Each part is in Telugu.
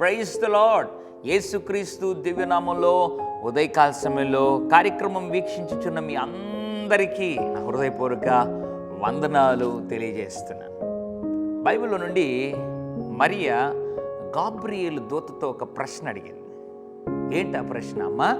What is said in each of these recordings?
ప్రైజ్ ద లాడ్ యేసుక్రీస్తు దివ్యనామంలో ఉదయకాల సమయంలో కార్యక్రమం వీక్షించుచున్న మీ అందరికీ నా హృదయపూర్వక వందనాలు తెలియజేస్తున్నాను. బైబిల్లో నుండి మరియా గాబ్రియల్ దూతతో ఒక ప్రశ్న అడిగింది. ఏంటి ఆ ప్రశ్న? అమ్మా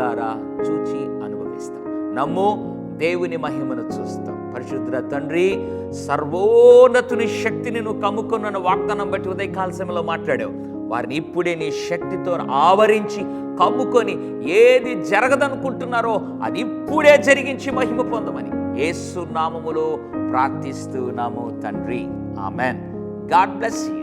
ద్వారా చూచి అనుభవిస్తాం. నమ్ము దేవుని మహిమను చూస్తాం. పరిశుద్ధ తండ్రి సర్వోన్నతుని శక్తిని నువ్వు కమ్ముకున్న వాగ్దానం బట్టి ఉదయకాల సమయంలో మాట్లాడావు. వారిని ఇప్పుడే నీ శక్తితో ఆవరించి కమ్ముకొని ఏది జరగదనుకుంటున్నారో అది ఇప్పుడే జరిగించి మహిమ పొందమని ఏసు నామములో ప్రార్థిస్తున్నాము తండ్రి. ఆమెన్. God bless you.